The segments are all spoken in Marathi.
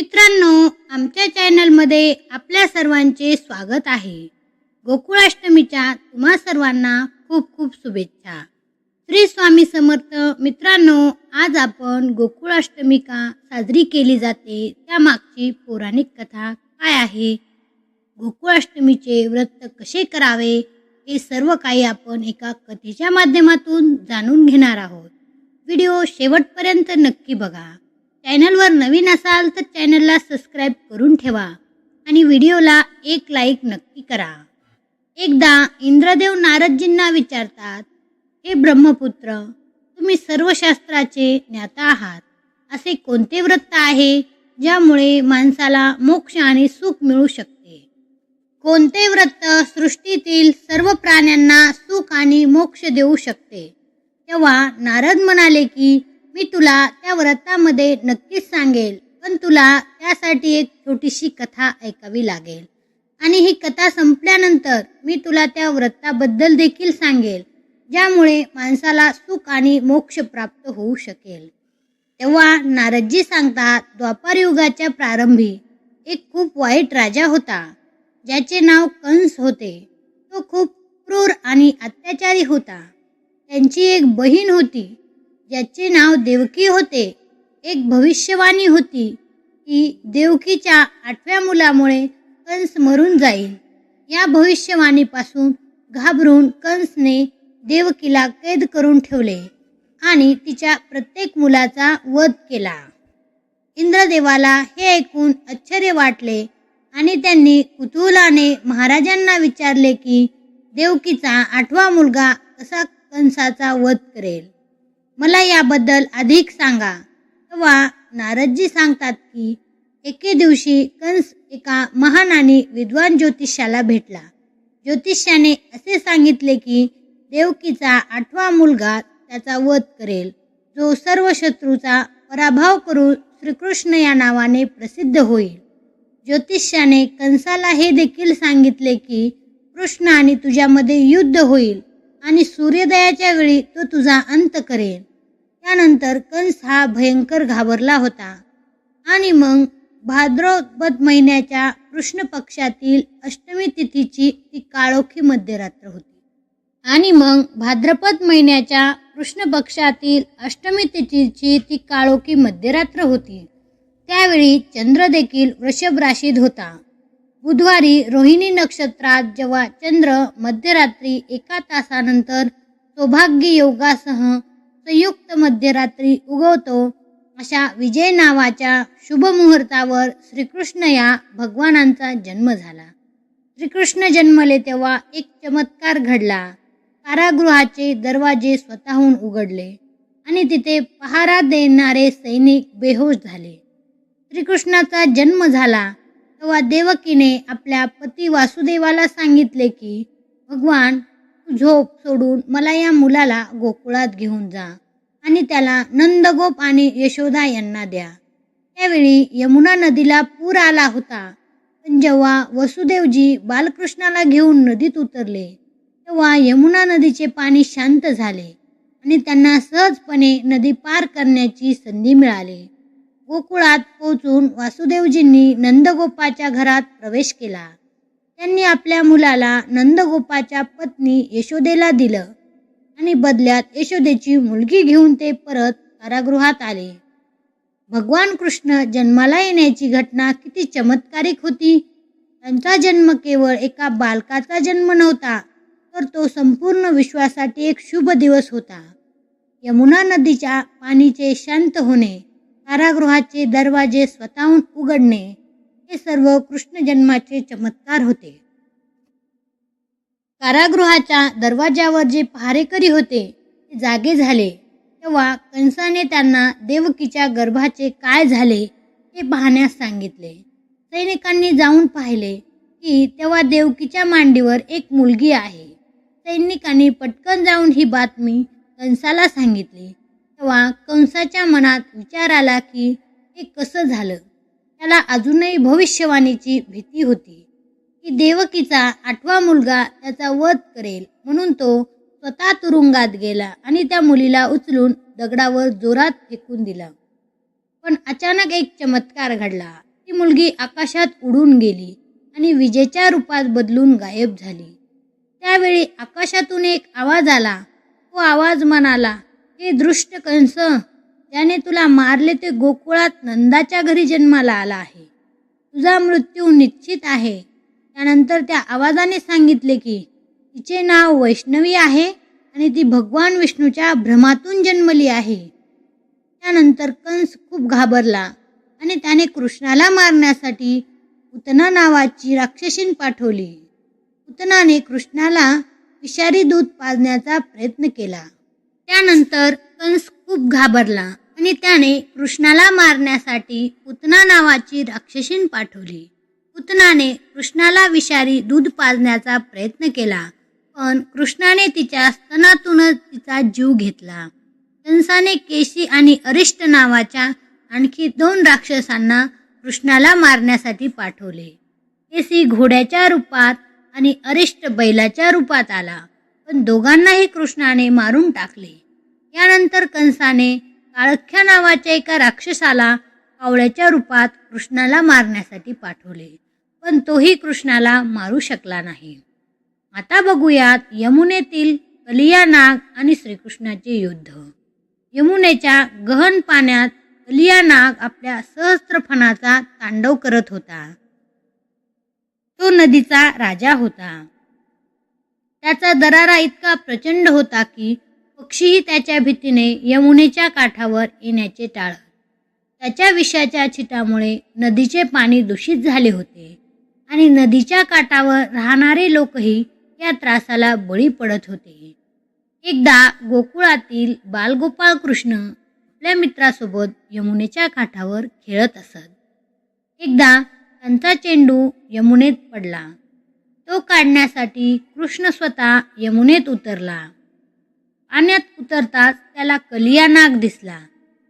मित्रांनो आमच्या चॅनलमध्ये आपल्या सर्वांचे स्वागत आहे. गोकुळाष्टमीच्या तुम्हा सर्वांना खूप खूप शुभेच्छा. श्री स्वामी समर्थ मित्रांनो आज आपण गोकुळाष्टमी का साजरी केली जाते. त्यामागची पौराणिक कथा काय आहे? गोकुळाष्टमीचे व्रत कसे करावे? हे सर्व काही आपण एका कथेच्या माध्यमातून जाणून घेणार आहोत. व्हिडिओ शेवटपर्यंत नक्की बघा. चॅनलवर नवीन असाल तर चॅनलला सबस्क्राईब करून ठेवा आणि व्हिडिओला एक लाईक नक्की करा. एकदा इंद्रदेव नारदजींना विचारतात हे ब्रह्मपुत्र तुम्ही सर्व शास्त्राचे ज्ञाता आहात. असे कोणते व्रत आहे ज्यामुळे माणसाला मोक्ष आणि सुख मिळू शकते? कोणते व्रत सृष्टीतील सर्व प्राण्यांना सुख आणि मोक्ष देऊ शकते? तेव्हा नारद म्हणाले की मी तुला त्या व्रतामध्ये नक्कीच सांगेल पण तुला त्यासाठी एक छोटीशी कथा ऐकावी लागेल. आणि ही कथा संपल्यानंतर मी तुला त्या व्रताबद्दल देखील सांगेल ज्यामुळे माणसाला सुख आणि मोक्ष प्राप्त होऊ शकेल. तेव्हा नारदजी सांगतात द्वापार युगाच्या प्रारंभी एक खूप वाईट राजा होता ज्याचे नाव कंस होते. तो खूप क्रूर आणि अत्याचारी होता. त्यांची एक बहीण होती ज्याचे नाव देवकी होते. एक भविष्यवाणी होती की देवकीच्या आठव्या मुलामुळे कंस मरून जाईल. या भविष्यवाणीपासून घाबरून कंसने देवकीला कैद करून ठेवले आणि तिच्या प्रत्येक मुलाचा वध केला. इंद्रदेवाला हे ऐकून आश्चर्य वाटले आणि त्यांनी कुतूहलाने महाराजांना विचारले की देवकीचा आठवा मुलगा कसा कंसाचा वध करेल? मला याबद्दल अधिक सांगा. तेव्हा नारदजी सांगतात की एके दिवशी कंस एका महान आणि विद्वान ज्योतिषाला भेटला. ज्योतिष्याने असे सांगितले की देवकीचा आठवा मुलगा त्याचा वध करेल. जो सर्व शत्रूचा पराभव करून श्रीकृष्ण या नावाने प्रसिद्ध होईल. ज्योतिष्याने कंसाला हे देखील सांगितले की कृष्ण आणि तुझ्यामध्ये युद्ध होईल आणि सूर्योदयाच्या वेळी तो तुझा अंत करेल. त्यानंतर कंस हा भयंकर घाबरला होता. आणि मग भाद्रपद महिन्याच्या कृष्ण पक्षातील अष्टमी तिथीची ती काळोखी मध्यरात्र होती. आणि मग भाद्रपद महिन्याच्या कृष्ण पक्षातील अष्टमी तिथीची ती काळोखी मध्यरात्र होती. त्यावेळी चंद्र देखील वृषभ राशीत होता. बुधवारी रोहिणी नक्षत्रात जेव्हा चंद्र मध्यरात्री एका तासानंतर सौभाग्य योगासह संयुक्त मध्यरात्री उगवतो अशा विजय नावाच्या शुभ मुहूर्तावर श्रीकृष्ण या भगवानांचा जन्म झाला. श्रीकृष्ण जन्मले तेव्हा एक चमत्कार घडला. कारागृहाचे दरवाजे स्वतःहून उघडले आणि तिथे पहारा देणारे सैनिक बेहोश झाले. श्रीकृष्णाचा जन्म झाला तेव्हा देवकीने आपल्या पती वासुदेवाला सांगितले की भगवान झोप सोडून मला या मुलाला गोकुळात घेऊन जा आणि त्याला नंदगोप आणि यशोदा यांना द्या. त्यावेळी यमुना नदीला पूर आला होता. पण जेव्हा वसुदेवजी बालकृष्णाला घेऊन नदीत उतरले तेव्हा यमुना नदीचे पाणी शांत झाले आणि त्यांना सहजपणे नदी पार करण्याची संधी मिळाली. गोकुळात पोहोचून वासुदेवजींनी नंदगोपाच्या घरात प्रवेश केला. त्यांनी आपल्या मुलाला नंदगोपाच्या पत्नी यशोदेला दिलं आणि बदल्यात यशोदेची मुलगी घेऊन ते परत कारागृहात आले. भगवान कृष्ण जन्माला येण्याची घटना किती चमत्कारिक होती. त्यांचा जन्म केवळ एका बालकाचा जन्म नव्हता तर तो संपूर्ण विश्वासाठी एक शुभ दिवस होता. यमुना नदीच्या पाणीचे शांत होणे कारागृहाचे दरवाजे स्वतःहून उघडणे हे सर्व कृष्ण जन्माचे चमत्कार होते. कारागृहाच्या दरवाजावर जे पहारेकरी होते ते जागे झाले. तेव्हा कंसाने त्यांना देवकीच्या गर्भाचे काय झाले हे पाहण्यास सांगितले. सैनिकांनी जाऊन पाहिले की तेव्हा देवकीच्या मांडीवर एक मुलगी आहे. सैनिकांनी पटकन जाऊन ही बातमी कंसाला सांगितली. तेव्हा कंसाच्या मनात विचार आला की हे कसं झालं? त्याला अजूनही भविष्यवाणीची भीती होती. की देवकीचा आठवा मुलगा त्याचा वध करेल म्हणून तो स्वतः तुरुंगात गेला आणि त्या मुलीला उचलून दगडावर जोरात फेकून दिला. पण अचानक एक चमत्कार घडला. ती मुलगी आकाशात उडून गेली आणि विजेच्या रूपात बदलून गायब झाली. त्यावेळी आकाशातून एक आवाज आला. तो आवाज म्हणाला हे दृष्ट कंस ज्याने तुला मारले ते गोकुळात नंदाच्या घरी जन्माला आला आहे. तुझा मृत्यू निश्चित आहे. त्यानंतर त्या आवाजाने सांगितले की तिचे नाव वैष्णवी आहे आणि ती भगवान विष्णूच्या भ्रमातून जन्मली आहे. त्यानंतर कंस खूप घाबरला आणि त्याने कृष्णाला मारण्यासाठी उतना नावाची राक्षसीन पाठवली. उतनाने कृष्णाला विषारी दूध पाजण्याचा प्रयत्न केला. त्यानंतर कंस खूप घाबरला आणि त्याने कृष्णाला मारण्यासाठी उतना नावाची राक्षसीन पाठवली. उतनाने कृष्णाला विषारी दूध पाजण्याचा प्रयत्न केला पण कृष्णाने तिच्या स्तनातूनच तिचा जीव घेतला. कंसाने केशी आणि अरिष्ट नावाच्या आणखी दोन राक्षसांना कृष्णाला मारण्यासाठी पाठवले. केसी घोड्याच्या रूपात आणि अरिष्ट बैलाच्या रूपात आला पण दोघांनाही कृष्णाने मारून टाकले. यानंतर कंसाने काळख्या नावाच्या एका राक्षसाला कावळ्याच्या रूपात कृष्णाला मारण्यासाठी पाठवले पण तोही कृष्णाला मारू शकला नाही. आता बघूयात यमुनेतील कलिया नाग आणि श्रीकृष्णाचे युद्ध. यमुनेच्या गहन पाण्यात कलिया नाग आपल्या सहस्त्रफणाचा तांडव करत होता. तो नदीचा राजा होता. त्याचा दरारा इतका प्रचंड होता की पक्षीही त्याच्या भीतीने यमुनेच्या काठावर येण्याचे टाळत. त्याच्या विषाच्या छिटामुळे नदीचे पाणी दूषित झाले होते आणि नदीच्या काठावर राहणारे लोकही या त्रासाला बळी पडत होते. एकदा गोकुळातील बालगोपाळ कृष्ण आपल्या मित्रासोबत यमुनेच्या काठावर खेळत असत. एकदा त्यांचा चेंडू यमुनेत पडला. तो काढण्यासाठी कृष्ण स्वतः यमुनेत उतरला. पाण्यात उतरताच त्याला कलिया नाग दिसला.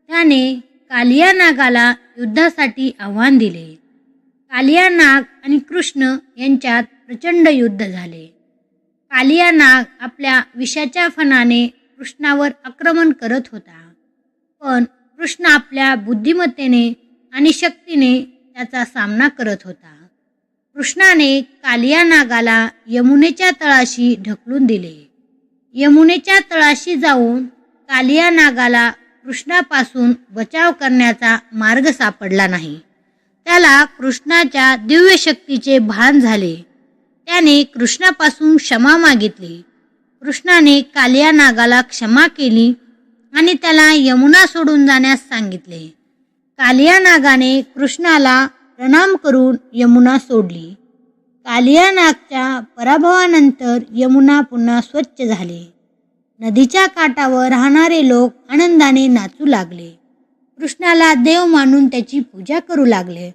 त्याने कालिया नागाला युद्धासाठी आव्हान दिले. कालिया नाग आणि कृष्ण यांच्यात प्रचंड युद्ध झाले. कालिया नाग आपल्या विषाच्या फणाने कृष्णावर आक्रमण करत होता. पण कृष्ण आपल्या बुद्धिमत्तेने आणि शक्तीने त्याचा सामना करत होता. कृष्णाने कालिया नागाला यमुनेच्या तळाशी ढकलून दिले. यमुनेच्या तळाशी जाऊन कालिया नागाला कृष्णापासून बचाव करण्याचा मार्ग सापडला नाही. त्याला कृष्णाच्या दिव्य शक्तीचे भान झाले. त्याने कृष्णापासून क्षमा मागितली. कृष्णाने कालिया नागाला क्षमा केली आणि त्याला यमुना सोडून जाण्यास सांगितले. कालिया नागाने कृष्णाला प्रणाम करून यमुना सोडली. कालियानागच्या पराभवानंतर यमुना पुन्हा स्वच्छ झाले. नदीच्या काठावर राहणारे लोक आनंदाने नाचू लागले. कृष्णाला देव मानून त्याची पूजा करू लागले.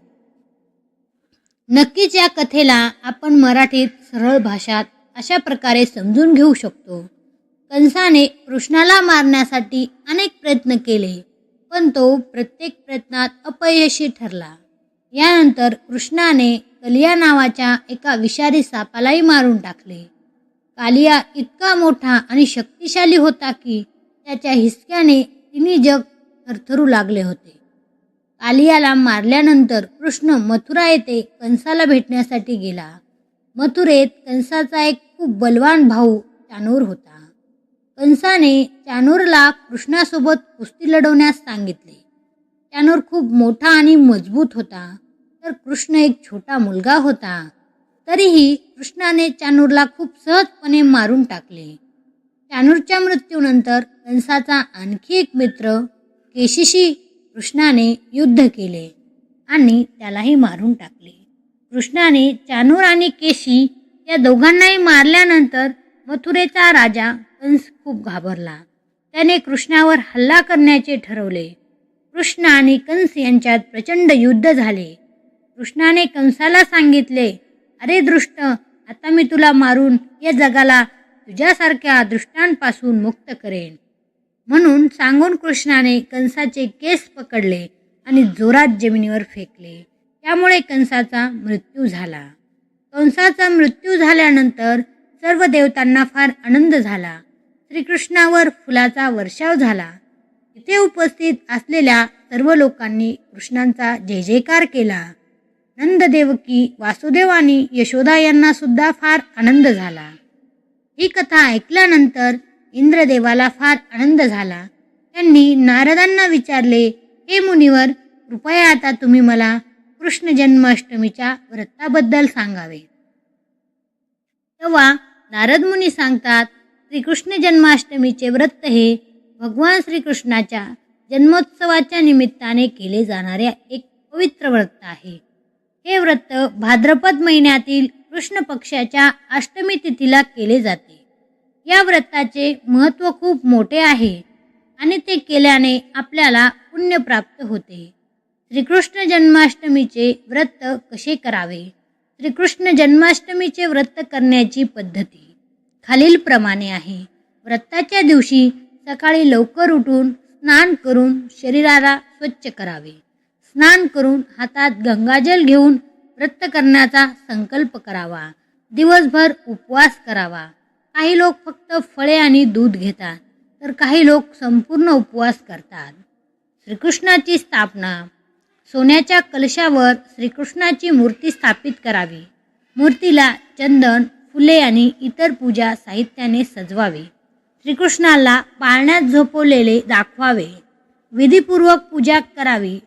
नक्कीच या कथेला आपण मराठीत सरळ भाषात अशा प्रकारे समजून घेऊ शकतो. कंसाने कृष्णाला मारण्यासाठी अनेक प्रयत्न केले पण तो प्रत्येक प्रयत्नात अपयशी ठरला. यानंतर कृष्णाने कलिया नावाच्या एका विषारी सापालाही मारून टाकले. कालिया इतका मोठा आणि शक्तिशाली होता की त्याच्या हिसक्याने तिन्ही जग थरथरू लागले होते. कालियाला मारल्यानंतर कृष्ण मथुरा येथे कंसाला भेटण्यासाठी गेला. मथुरेत कंसाचा एक खूप बलवान भाऊ चानूर होता. कंसाने चानूरला कृष्णासोबत कुस्ती लढवण्यास सांगितले. चानूर खूप मोठा आणि मजबूत होता. तर कृष्ण एक छोटा मुलगा होता. तरीही कृष्णाने चानूरला खूप सहजपणे मारून टाकले. चानूरच्या मृत्यूनंतर कंसाचा आणखी एक मित्र केशीशी कृष्णाने युद्ध केले आणि त्यालाही मारून टाकले. कृष्णाने चानूर आणि केशी या दोघांनाही मारल्यानंतर मथुरेचा राजा कंस खूप घाबरला. त्याने कृष्णावर हल्ला करण्याचे ठरवले. कृष्ण आणि कंस यांच्यात प्रचंड युद्ध झाले. कृष्णाने कंसाला सांगितले अरे दृष्ट आता मी तुला मारून या जगाला तुझ्यासारख्या दृष्टांपासून मुक्त करेन. म्हणून सांगून कृष्णाने कंसाचे केस पकडले आणि जोरात जमिनीवर फेकले. त्यामुळे कंसाचा मृत्यू झाला. कंसाचा मृत्यू झाल्यानंतर सर्व देवतांना फार आनंद झाला. श्रीकृष्णावर फुलाचा वर्षाव झाला. तिथे उपस्थित असलेल्या सर्व लोकांनी कृष्णांचा जय जयकार केला. नंददेवकी वासुदेव आणि यशोदा यांना सुद्धा फार आनंद झाला. ही कथा ऐकल्यानंतर इंद्रदेवाला फार आनंद झाला. त्यांनी नारदांना विचारले हे मुनिवर कृपया आता तुम्ही मला कृष्ण जन्माष्टमीच्या व्रताबद्दल सांगावे. तेव्हा नारद मुनी सांगतात श्रीकृष्ण जन्माष्टमीचे व्रत हे भगवान श्रीकृष्णाच्या जन्मोत्सवाच्या निमित्ताने केले जाणारे एक पवित्र व्रत आहे. हे व्रत भाद्रपद महिन्यातील कृष्ण पक्षाच्या अष्टमी तिथीला केले जाते. या व्रताचे महत्त्व खूप मोठे आहे आणि ते केल्याने आपल्याला पुण्य प्राप्त होते. श्रीकृष्ण जन्माष्टमीचे व्रत कसे करावे? श्रीकृष्ण जन्माष्टमीचे व्रत करण्याची पद्धती खालीलप्रमाणे आहे. व्रताच्या दिवशी सकाळी लवकर उठून स्नान करून शरीराला स्वच्छ करावे. स्नान करून हातात गंगाजल घेऊन व्रत करण्याचा संकल्प करावा. दिवसभर उपवास करावा. काही लोक फक्त फळे आणि दूध घेतात तर काही लोक संपूर्ण उपवास करतात. श्रीकृष्णाची स्थापना. सोन्याच्या कलशावर श्रीकृष्णाची मूर्ती स्थापित करावी. मूर्तीला चंदन फुले आणि इतर पूजा साहित्याने सजवावे. श्रीकृष्णाला पाळण्यात झोपवलेले दाखवावे. विधीपूर्वक पूजा करावी.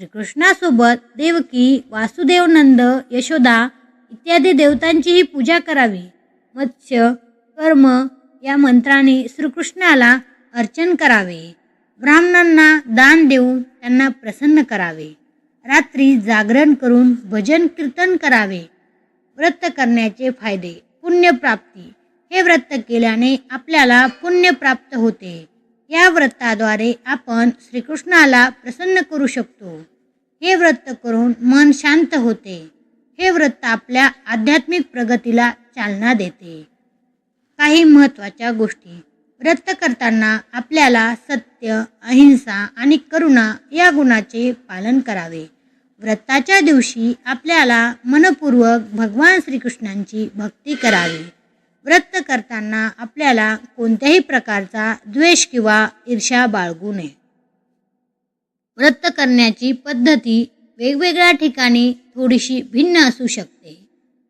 श्रीकृष्णासोबत देवकी वासुदेव नंद यशोदा इत्यादी देवतांचीही पूजा करावी. मत्स्य कर्म या मंत्राने श्रीकृष्णाला अर्चन करावे. ब्राह्मणांना दान देऊन त्यांना प्रसन्न करावे. रात्री जागरण करून भजन कीर्तन करावे. व्रत करण्याचे फायदे पुण्यप्राप्ती. हे व्रत केल्याने आपल्याला पुण्य प्राप्त होते. या व्रताद्वारे आपण श्रीकृष्णाला प्रसन्न करू शकतो. हे व्रत करून मन शांत होते. हे व्रत आपल्या आध्यात्मिक प्रगतीला चालना देते. काही महत्त्वाच्या गोष्टी. व्रत करताना आपल्याला सत्य अहिंसा आणि करुणा या गुणाचे पालन करावे. व्रताच्या दिवशी आपल्याला मनपूर्वक भगवान श्रीकृष्णांची भक्ती करावी. व्रत करताना आपल्याला कोणत्याही प्रकारचा द्वेष किंवा ईर्ष्या बाळगू नये. व्रत करण्याची पद्धती वेगवेगळ्या ठिकाणी थोडीशी भिन्न असू शकते.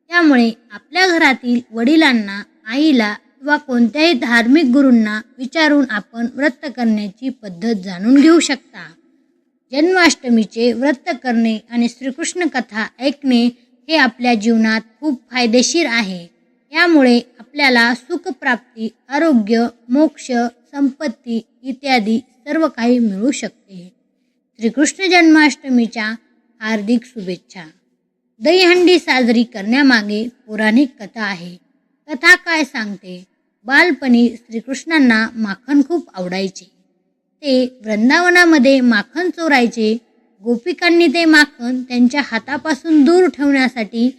त्यामुळे आपल्या घरातील वडिलांना आईला किंवा कोणत्याही धार्मिक गुरूंना विचारून आपण व्रत करण्याची पद्धत जाणून घेऊ शकता. जन्माष्टमीचे व्रत करणे आणि श्रीकृष्ण कथा ऐकणे हे आपल्या जीवनात खूप फायदेशीर आहे. यामुळे आपल्याला सुखप्राप्ती आरोग्य मोक्ष संपत्ती इत्यादी सर्व काही मिळू शकते. श्रीकृष्ण जन्माष्टमीच्या हार्दिक शुभेच्छा. दहीहंडी साजरी करण्यामागे पौराणिक कथा आहे. कथा काय सांगते? बालपणी श्रीकृष्णांना माखन खूप आवडायचे. ते वृंदावनामध्ये माखन चोरायचे. गोपिकांनी ते माखन त्यांच्या हातापासून दूर ठेवण्यासाठी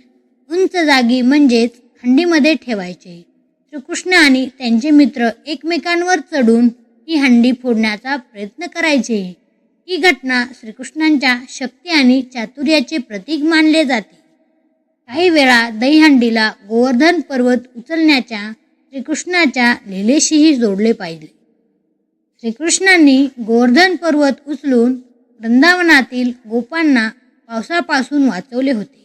उंच जागी म्हणजेच हंडीमध्ये ठेवायचे. श्रीकृष्ण आणि त्यांचे मित्र एकमेकांवर चढून ही हंडी फोडण्याचा प्रयत्न करायचे. ही घटना श्रीकृष्णांच्या शक्ती आणि चातुर्याचे प्रतीक मानले जाते. काही वेळा दहीहंडीला गोवर्धन पर्वत उचलण्याच्या श्रीकृष्णाच्या लीलेशीही जोडले पाहिजे. श्रीकृष्णांनी गोवर्धन पर्वत उचलून वृंदावनातील गोपांना पावसापासून वाचवले होते.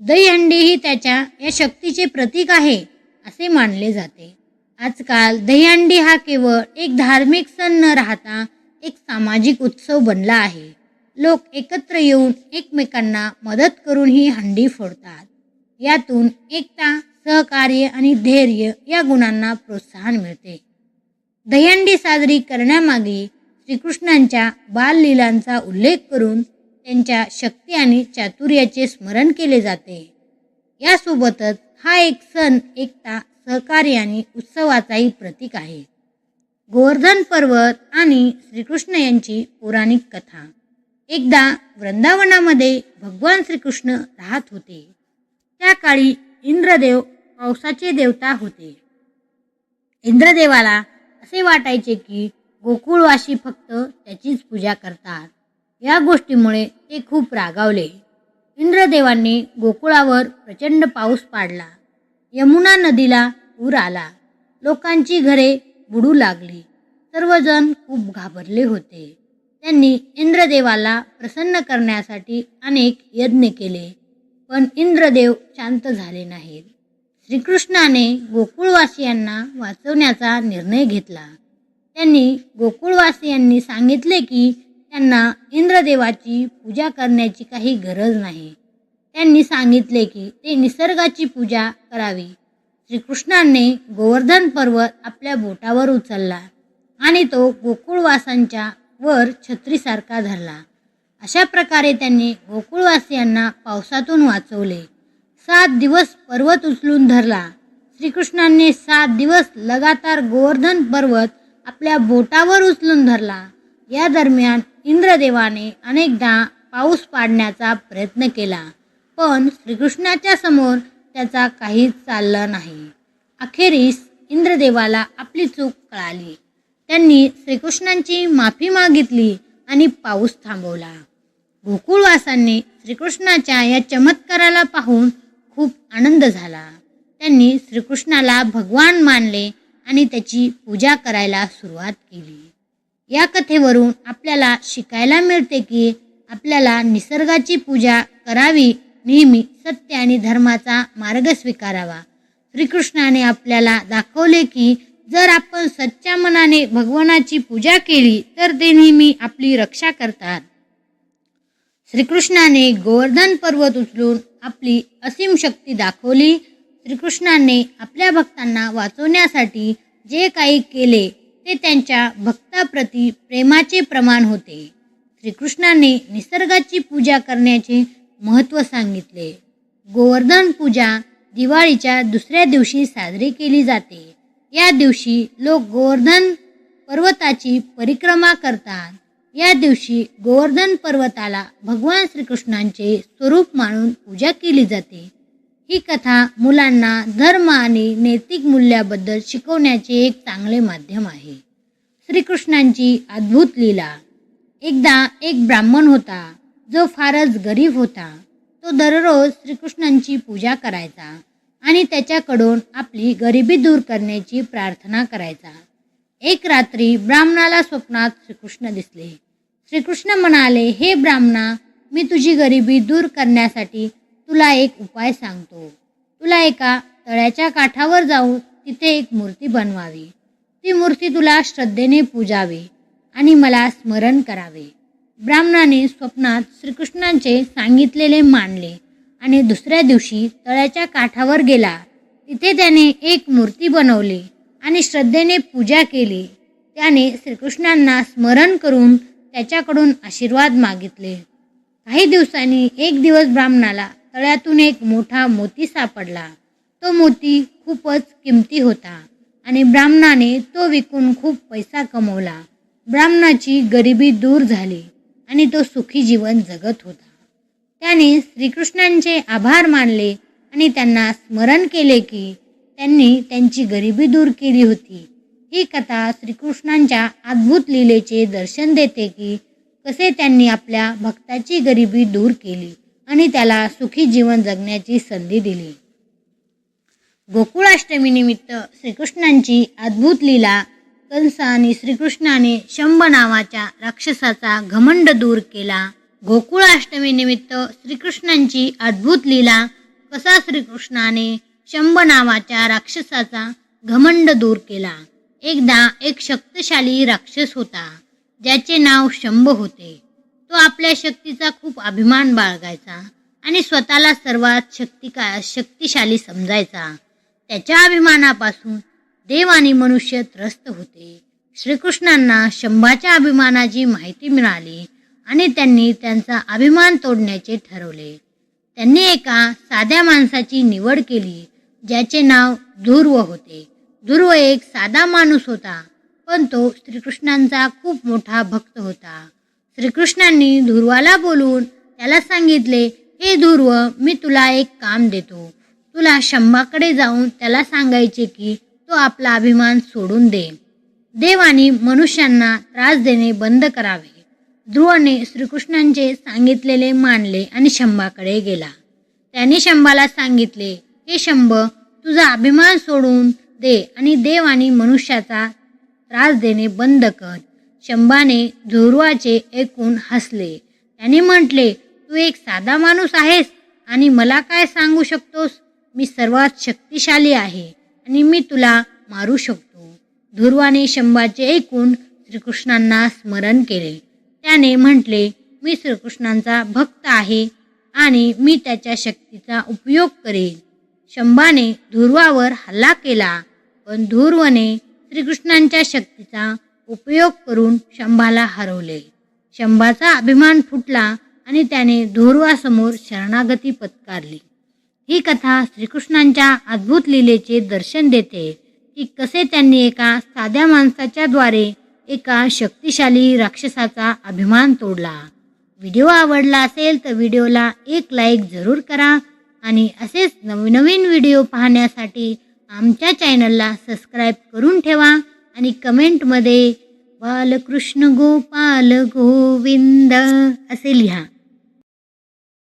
दहीहंडी ही त्याच्या या शक्तीचे प्रतीक आहे असे मानले जाते. आजकाल दहीहंडी हा केवळ एक धार्मिक सण न राहता एक सामाजिक उत्सव बनला आहे. लोक एकत्र येऊन एकमेकांना मदत करून ही हंडी फोडतात. यातून एकता सहकार्य आणि धैर्य या गुणांना प्रोत्साहन मिळते. दहीहंडी साजरी करण्यामागे श्रीकृष्णांच्या बाललीलांचा उल्लेख करून त्यांच्या शक्ती आणि चातुर्याचे स्मरण केले जाते. यासोबतच हा एक सण एकता सहकार्य आणि उत्सवाचाही प्रतीक आहे. गोवर्धन पर्वत आणि श्रीकृष्ण यांची पौराणिक कथा. एकदा वृंदावनामध्ये भगवान श्रीकृष्ण राहत होते. त्या काळी इंद्रदेव पावसाचे देवता होते. इंद्रदेवाला असे वाटायचे की गोकुळवासी फक्त त्याचीच पूजा करतात. या गोष्टीमुळे ते खूप रागावले. इंद्रदेवांनी गोकुळावर प्रचंड पाऊस पाडला. यमुना नदीला पूर आला. लोकांची घरे बुडू लागली. सर्वजण खूप घाबरले होते. त्यांनी इंद्रदेवाला प्रसन्न करण्यासाठी अनेक यज्ञ केले पण इंद्रदेव शांत झाले नाहीत. श्रीकृष्णाने गोकुळवासियांना वाचवण्याचा निर्णय घेतला. त्यांनी गोकुळवासियांनी सांगितले की त्यांना इंद्रदेवाची पूजा करण्याची काही गरज नाही. त्यांनी सांगितले की ते निसर्गाची पूजा करावी. श्रीकृष्णाने गोवर्धन पर्वत आपल्या बोटावर उचलला आणि तो गोकुळवासांच्या वर छत्रीसारखा धरला. अशा प्रकारे त्यांनी गोकुळवासियांना पावसातून वाचवले. सात दिवस पर्वत उचलून धरला. श्रीकृष्णांनी सात दिवस लगातार गोवर्धन पर्वत आपल्या बोटावर उचलून धरला. या दरम्यान इंद्रदेवाने अनेकदा पाऊस पाडण्याचा प्रयत्न केला पण श्रीकृष्णाच्या समोर त्याचा काहीच चाललं नाही. अखेरीस इंद्रदेवाला आपली चूक कळाली. त्यांनी श्रीकृष्णांची माफी मागितली आणि पाऊस थांबवला. गोकुळवासांनी श्रीकृष्णाच्या या चमत्काराला पाहून खूप आनंद झाला. त्यांनी श्रीकृष्णाला भगवान मानले आणि त्याची पूजा करायला सुरुवात केली. या कथेवरून आपल्याला शिकायला मिळते की आपल्याला निसर्गाची पूजा करावी नेहमी सत्य आणि धर्माचा मार्ग स्वीकारावा. श्रीकृष्णाने आपल्याला दाखवले की जर आपण सच्च्या मनाने भगवानाची पूजा केली तर ते नेहमी आपली रक्षा करतात. श्रीकृष्णाने गोवर्धन पर्वत उचलून आपली असीम शक्ती दाखवली. श्रीकृष्णाने आपल्या भक्तांना वाचवण्यासाठी जे काही केले ते त्यांच्या भक्ताप्रती प्रेमाचे प्रमाण होते. श्रीकृष्णाने निसर्गाची पूजा करण्याचे महत्त्व सांगितले. गोवर्धन पूजा दिवाळीच्या दुसऱ्या दिवशी साजरी केली जाते. या दिवशी लोक गोवर्धन पर्वताची परिक्रमा करतात. या दिवशी गोवर्धन पर्वताला भगवान श्रीकृष्णांचे स्वरूप मानून पूजा केली जाते. ही कथा मुलांना धर्म आणि नैतिक मूल्याबद्दल शिकवण्याचे एक चांगले माध्यम आहे. श्रीकृष्णांची अद्भुत लीला. एकदा एक ब्राह्मण होता जो फारच गरीब होता. तो दररोज श्रीकृष्णांची पूजा करायचा आणि त्याच्याकडून आपली गरिबी दूर करण्याची प्रार्थना करायचा. एक रात्री ब्राह्मणाला स्वप्नात श्रीकृष्ण दिसले. श्रीकृष्ण म्हणाले हे ब्राह्मणा मी तुझी गरिबी दूर करण्यासाठी तुला एक उपाय सांगतो. तुला एका तळ्याच्या काठावर जाऊन तिथे एक मूर्ती बनवावी. ती मूर्ती तुला श्रद्धेने पूजावी आणि मला स्मरण करावे. ब्राह्मणाने स्वप्नात श्रीकृष्णांचे सांगितलेले मानले आणि दुसऱ्या दिवशी तळ्याच्या काठावर गेला. तिथे त्याने एक मूर्ती बनवली आणि श्रद्धेने पूजा केली. त्याने श्रीकृष्णांना स्मरण करून त्याच्याकडून आशीर्वाद मागितले. काही दिवसांनी एक दिवस ब्राह्मणाला तळ्यातून एक मोठा मोती सापडला. तो मोती खूपच किमती होता आणि ब्राह्मणाने तो विकून खूप पैसा कमवला. ब्राह्मणाची गरिबी दूर झाली आणि तो सुखी जीवन जगत होता. त्याने श्रीकृष्णांचे आभार मानले आणि त्यांना स्मरण केले की त्यांनी त्यांची गरिबी दूर केली होती. ही कथा श्रीकृष्णांच्या अद्भुत लीलेचे दर्शन देते की कसे त्यांनी आपल्या भक्ताची गरिबी दूर केली. आणि त्याला सुखी जीवन जगण्याची संधी दिली. गोकुळाष्टमीनिमित्त श्रीकृष्णांची अद्भुत लीला कंस आणि श्रीकृष्णाने शंभ नावाच्या राक्षसाचा घमंड दूर केला. गोकुळाष्टमीनिमित्त श्रीकृष्णांची अद्भुत लीला कसा श्रीकृष्णाने शंभ नावाच्या राक्षसाचा घमंड दूर केला. एकदा एक शक्तिशाली राक्षस होता ज्याचे नाव शंभ होते. तो आपल्या शक्तीचा खूप अभिमान बाळगायचा आणि स्वतःला सर्वात शक्तिका शक्तिशाली समजायचा. त्याच्या अभिमानापासून देव आणि मनुष्य त्रस्त होते. श्रीकृष्णांना शंभाच्या अभिमानाची माहिती मिळाली आणि त्यांनी त्यांचा अभिमान तोडण्याचे ठरवले. त्यांनी एका साध्या माणसाची निवड केली ज्याचे नाव ध्रुव होते. ध्रुव एक साधा माणूस होता पण तो श्रीकृष्णांचा खूप मोठा भक्त होता. श्रीकृष्णांनी ध्रुवाला बोलून त्याला सांगितले हे ध्रुव मी तुला एक काम देतो. तुला शंभाकडे जाऊन त्याला सांगायचे की तो आपला अभिमान सोडून दे. देव आणि मनुष्यांना त्रास देणे बंद करावे. ध्रुवने श्रीकृष्णांचे सांगितलेले मानले आणि शंभाकडे गेला. त्याने शंभाला सांगितले हे शंभ तुझा अभिमान सोडून दे आणि देव आणि मनुष्याचा त्रास देणे बंद कर. शंभाने ध्रुवाचे ऐकून हसले. त्याने म्हटले तू एक साधा माणूस आहेस आणि मला काय सांगू शकतोस? मी सर्वात शक्तिशाली आहे आणि मी तुला मारू शकतो. ध्रुवाने शंभाचे ऐकून श्रीकृष्णांना स्मरण केले. त्याने म्हटले मी श्रीकृष्णांचा भक्त आहे आणि मी त्याच्या शक्तीचा उपयोग करेन. शंभाने ध्रुवावर हल्ला केला पण ध्रुवने श्रीकृष्णांच्या शक्तीचा उपयोग करून शंभाला हरवले. शंभाचा अभिमान फुटला आणि त्याने धोरवासमोर शरणागती पत्कारली. ही कथा श्रीकृष्णांच्या अद्भुत लीलेचे दर्शन देते. की कसे त्यांनी एका साध्या माणसाच्या द्वारे एका शक्तिशाली राक्षसाचा अभिमान तोडला. व्हिडिओ आवडला असेल तर व्हिडिओला एक लाईक जरूर करा आणि असेच नवनवीन व्हिडिओ पाहण्यासाठी आमच्या चॅनलला सबस्क्राईब करून ठेवा. आणि कमेंटमध्ये बालकृष्ण गोपाल गोविंद असे लिहा.